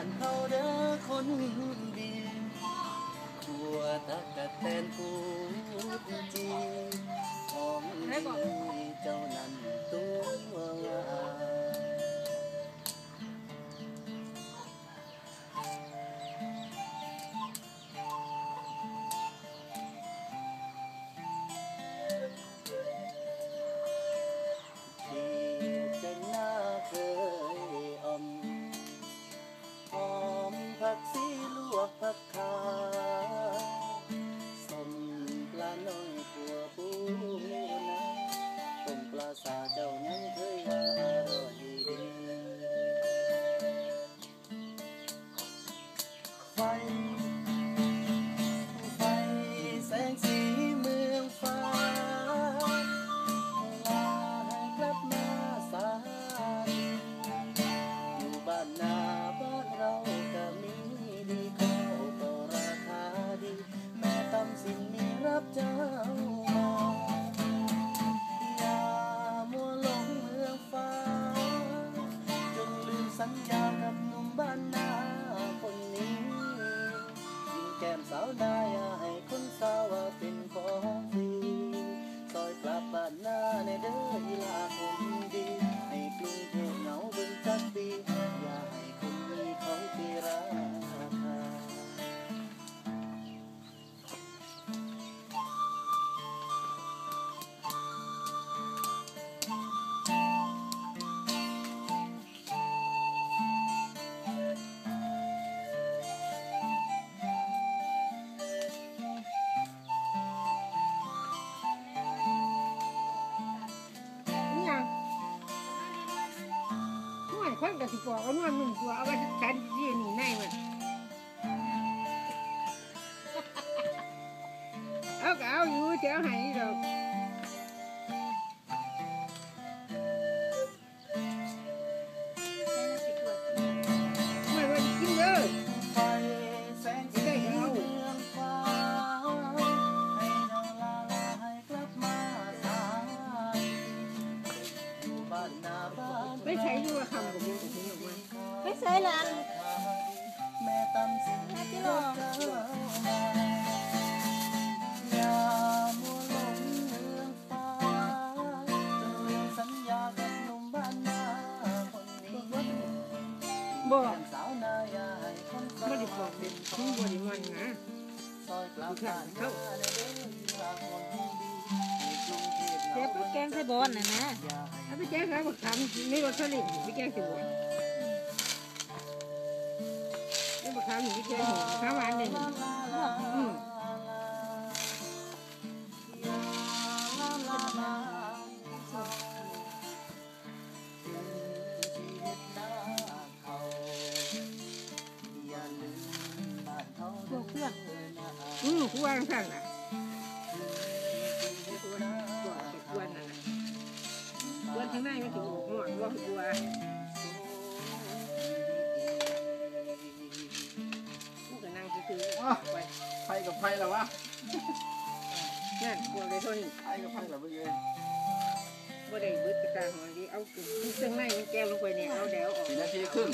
านเฮาเด้อคนดีขัวตะกะแตนปูดจีของดีเจ้านั้น快点吃我弄了两我是馋自己奶奶嘛。o đấy nhưng mà hầm cũng nhiều mà hết xe là anh mẹ tâm sinh hai tiếng rồi bò mà được bỏ đi không bỏ đi ngoài ngã được làm เสียแกงไส้บอลน่ะนะถ้าไปแกงไส้บักขามนี่รสชาติไปแกงไส้บอลนี่บักขามอีแกงหัวข้าวหวานเลยพวกเพื่อนอือคู่ว่างสั่งน่ะไพกับไพแล้ววะนั่นกลัวเลยทุานีไพกับไพแล้วเมื่อกี้บ่ได้บิดกระตาหัวดีเอาเครื่องในมันแก้วลงไปเนี่ยเอาเดี๋ยวออกสี่นาทีครึ่ง